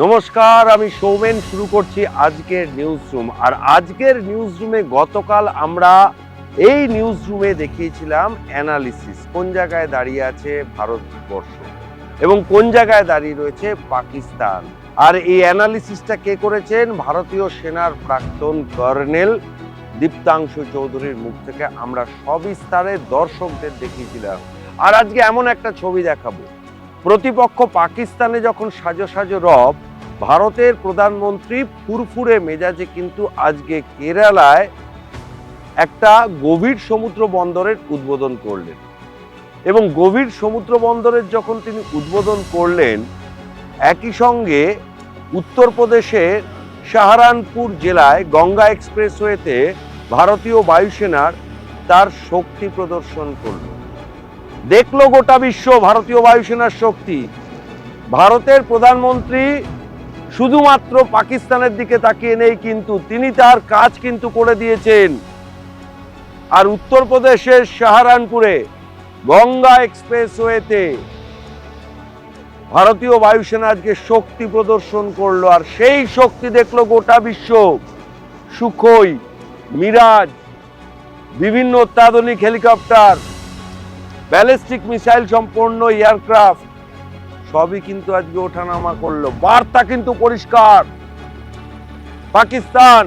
নমস্কার, আমি সৌমেন, শুরু করছি আজকের নিউজ রুম আর আজকের নিউজ রুমে গতকাল আমরা এই নিউজ রুমে দেখিয়েছিলাম অ্যানালিসিস কোন জায়গায় দাঁড়িয়ে আছে ভারতবর্ষ এবং কোন জায়গায় দাঁড়িয়ে রয়েছে পাকিস্তান। আর এই অ্যানালিসিসটা কে করেছেন? ভারতীয় সেনার প্রাক্তন কর্নেল দীপ্তাংশু চৌধুরীর মুখ থেকে। আমরা সবিস্তারে দর্শকদের দেখিয়েছিলাম। আর আজকে এমন একটা ছবি দেখাবো। প্রতিপক্ষ পাকিস্তানে যখন সাজো সাজো রব, ভারতের প্রধানমন্ত্রী ফুরফুরে মেজাজে কিন্তু আজকে কেরালায় একটা গভীর সমুদ্র বন্দরের উদ্বোধন করলেন। এবং গভীর সমুদ্র বন্দরের যখন তিনি উদ্বোধন করলেন, একই সঙ্গে উত্তরপ্রদেশের সাহারানপুর জেলায় গঙ্গা এক্সপ্রেসওয়েতে ভারতীয় বায়ুসেনার তার শক্তি প্রদর্শন করল। দেখল গোটা বিশ্ব ভারতীয় বায়ুসেনার শক্তি। ভারতের প্রধানমন্ত্রী শুধুমাত্র পাকিস্তানের দিকে তাকিয়ে নেই, কিন্তু তিনি তার কাজ কিন্তু করে দিয়েছেন। আর উত্তরপ্রদেশের সাহারানপুরে, গঙ্গা এক্সপ্রেসওয়েতে ভারতীয় বায়ুসেনা আজকে শক্তি প্রদর্শন করল, আর সেই শক্তি দেখল গোটা বিশ্ব। সুখই, মিরাজ, বিভিন্ন অত্যাধুনিক হেলিকপ্টার ব্যালিস্টিক মিসাইল সম্পন্ন এয়ারক্রাফট। সবই কিন্তু আজকে ওঠানামা করল। বার্তা কিন্তু পরিষ্কার। পাকিস্তান,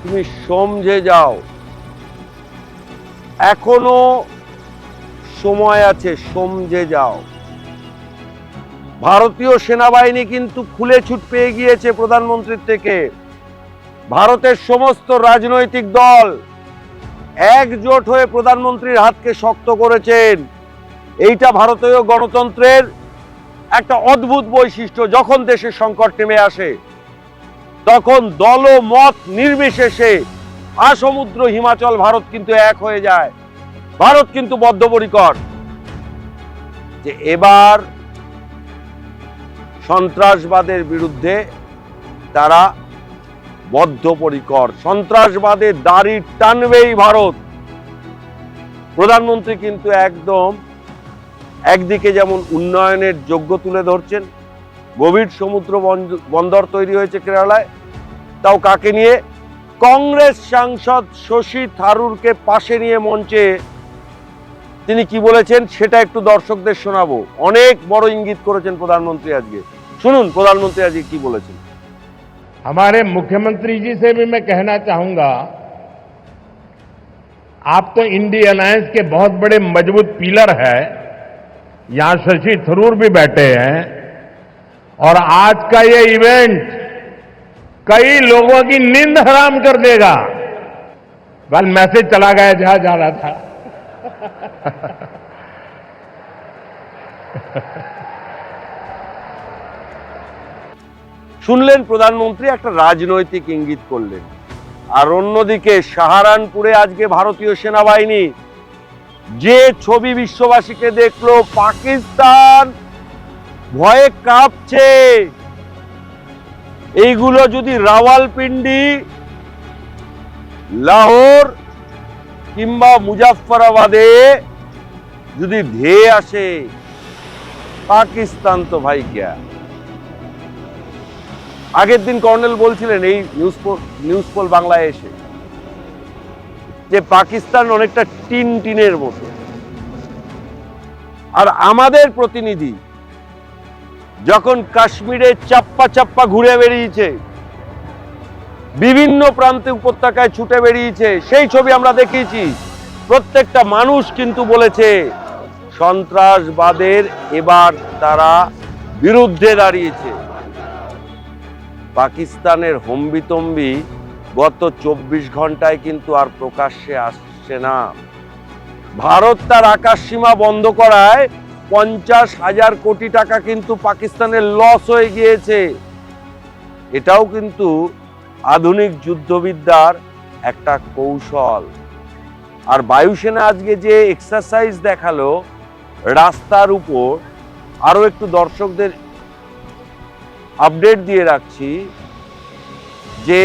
তুমি সমঝে যাও। এখনও সময় আছে, সমঝে যাও। ভারতীয় সেনাবাহিনী কিন্তু খুলে ছুট পেয়ে গিয়েছে প্রধানমন্ত্রীর থেকে। ভারতের সমস্ত রাজনৈতিক দল একজোট হয়ে প্রধানমন্ত্রীর হাতকে শক্ত করেছেন। এইটা ভারতীয় গণতন্ত্রের একটা অদ্ভুত বৈশিষ্ট্য, যখন দেশের সংকট নেমে আসে, তখন দল মত নির্বিশেষে আসমুদ্র হিমাচল ভারত কিন্তু এক হয়ে যায়। ভারত কিন্তু বদ্ধপরিকর। যে এবার সন্ত্রাসবাদের বিরুদ্ধে তারা বদ্ধপরিকর সন্ত্রাসবাদের দাড়ি টানবেই ভারত। প্রধানমন্ত্রী কিন্তু একদম একদিকে যেমন উন্নয়নের যোগ্য তুলে ধরছেন, গভীর সমুদ্র বন্দ- বন্দর তৈরি হয়েছে কেরালায়, তাও কাকে নিয়ে? কংগ্রেস সাংসদ শশী থারুরকে পাশে নিয়ে মঞ্চে তিনি কি বলেছেন সেটা একটু দর্শকদের শোনাবো। অনেক বড় ইঙ্গিত করেছেন প্রধানমন্ত্রী আজকে। শুনুন প্রধানমন্ত্রী আজকে কি বলেছেন। हमारे मुख्यमंत्री जी से भी मैं कहना चाहूँगा, आप तो इंडी अलायंस के बहुत बड़े मज़बूत पिलर है। यहाँ शशि थरूर भी बैठे हैं। और आज का ये इवेंट कई लोगों की नींद हराम कर देगा। बल मैसेज चला गया जहाँ जा रहा था। শুনলেন প্রধানমন্ত্রী, একটা রাজনৈতিক ইঙ্গিত করলেন। আর অন্যদিকে সাহারানপুরে আজকে ভারতীয় সেনাবাহিনী যে ছবি বিশ্ববাসীকে দেখল, পাকিস্তান ভয়ে কাঁপছে। এইগুলো যদি রাওয়ালপিন্ডি, লাহোর কিংবা মুজাফফরাবাদে যদি ধেয়ে আসে, পাকিস্তান তো ভাই ক্যা আগের দিন কর্নেল বলছিলেন, এই নিউজ নিউজ পোল বাংলায় এসে। যে পাকিস্তান অনেকটা টিন টিনের মতো। আর আমাদের প্রতিনিধি যখন কাশ্মীরে চাপ্পা চাপ্পা ঘুরে বেরিয়েছে বিভিন্ন প্রান্তে উপত্যকায় ছুটে বেরিয়েছে সেই ছবি আমরা দেখিয়েছি। প্রত্যেকটা মানুষ কিন্তু বলেছে, সন্ত্রাসবাদের এবার তারা বিরুদ্ধে দাঁড়িয়েছে। পাকিস্তানের হম্বিতম্বি গত চব্বিশ ঘন্টায় কিন্তু আর প্রকাশ্যে আসছে না। ভারত তার আকাশ সীমা বন্ধ করায় পঞ্চাশ হাজার কোটি টাকা কিন্তু পাকিস্তানের লস হয়ে গিয়েছে। এটাও কিন্তু আধুনিক যুদ্ধবিদ্যার একটা কৌশল। আর বায়ুসেনা আজকে যে এক্সারসাইজ দেখাল, রাস্তার উপর, আরও একটু দর্শকদের আপডেট দিয়ে রাখছি যে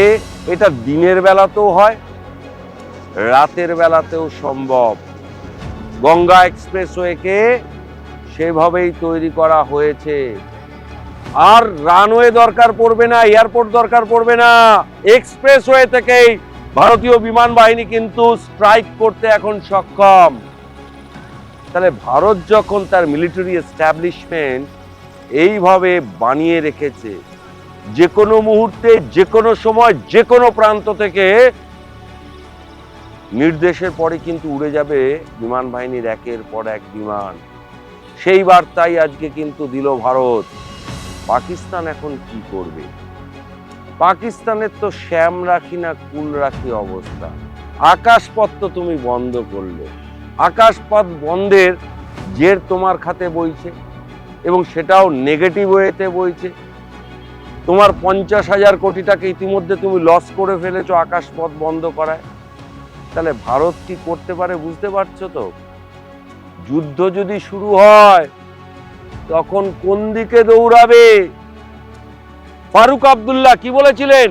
এটা দিনের বেলাতেও হয়, রাতের বেলাতেও সম্ভব। গঙ্গা এক্সপ্রেসওয়েকে সেভাবেই তৈরি করা হয়েছে। আর রানওয়ে দরকার পড়বে না, এয়ারপোর্ট দরকার পড়বে না। এক্সপ্রেসওয়ে থেকেই ভারতীয় বিমান বাহিনী কিন্তু স্ট্রাইক করতে এখন সক্ষম। তাহলে ভারত যখন তার মিলিটারি এস্টাবলিশমেন্ট এইভাবে বানিয়ে রেখেছে। যে কোনো মুহূর্তে যে কোনো সময় যে কোনো প্রান্ত থেকে নির্দেশের পরে কিন্তু উড়ে যাবে বিমান বাহিনীর একের পর এক বিমান। সেই বার্তাই আজকে কিন্তু দিল ভারত। পাকিস্তান এখন কি করবে? পাকিস্তানের তো শ্যাম রাখি না কুল রাখি অবস্থা। আকাশপথ তো তুমি বন্ধ করলে। আকাশপথ বন্ধের জের তোমার খাতে বইছে। এবং সেটাও নেগেটিভ ওয়েতে বইছে। তোমার পঞ্চাশ হাজার কোটি টাকা ইতিমধ্যে তুমি লস করে ফেলেছো আকাশপথ বন্ধ করায়। তাহলে ভারত কি করতে পারে বুঝতে পারছ তো? যুদ্ধ যদি শুরু হয়, তখন কোন দিকে দৌড়াবে? ফারুক আব্দুল্লাহ কি বলেছিলেন?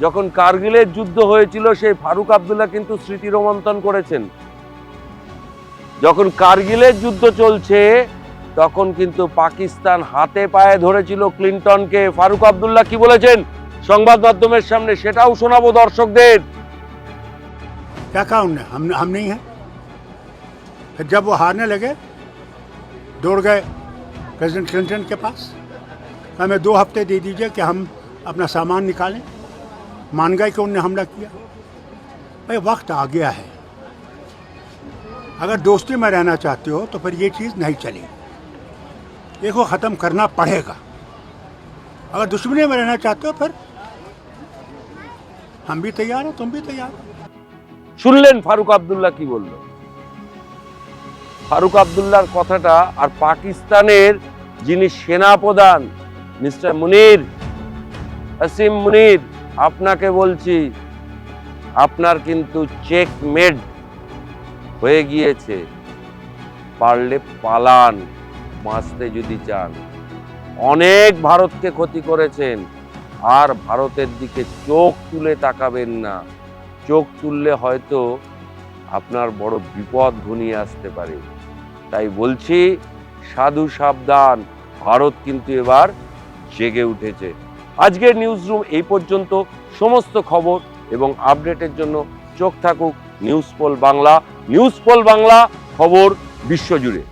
যখন কার্গিলের যুদ্ধ হয়েছিল, সেই ফারুক আবদুল্লাহ কিন্তু স্মৃতি রোমন্থন করেছেন। যখন কার্গিলের যুদ্ধ চলছে তখন কিন্তু পাকিস্তান হাতে পায়ে ধরেছিল ক্লিন্টনকে ফারুক আব্দুল্লাহ কি বলেছেন সংবাদ মাধ্যমের সামনে সেটাও শোনাবো দর্শকদের क्या कहा उनने हम हम नहीं हैं फिर जब वो हारने लगे दौड़ गए प्रेसिडेंट क्लिंटन के पास हमें दो हफ्ते दे दीजिए कि हम अपना सामान निकालें मान गए कि उनने हमला किया भाई वक्त आ गया है अगर दोस्ती में रहना चाहते हो तो फिर ये चीज़ नहीं चलेगी इसको ख़त्म करना पड़ेगा अगर दुश्मनी में रहना चाहते हो फिर हम भी तैयार हैं तुम भी तैयार हो শুনলেন ফারুক আব্দুল্লাহ কি বলল ফারুক আব্দুল্লাহর কথাটা আর পাকিস্তানের যিনি সেনাপ্রধান মিস্টার মুনির আসিম মুনির আপনাকে বলছি আপনার কিন্তু চেক মেড হয়ে গিয়েছে পারলে পালান বাঁচতে যদি চান। অনেক ভারতকে ক্ষতি করেছেন, আর ভারতের দিকে চোখ তুলে তাকাবেন না। চোখ তুললে হয়তো আপনার বড় বিপদ ঘনিয়ে আসতে পারে। তাই বলছি, সাধু সাবধান, ভারত কিন্তু এবার জেগে উঠেছে। আজকের নিউজ রুম এই পর্যন্ত। সমস্ত খবর এবং আপডেটের জন্য চোখ থাকুক news poll Bangla. News poll Bangla খবর বিশ্বজুড়ে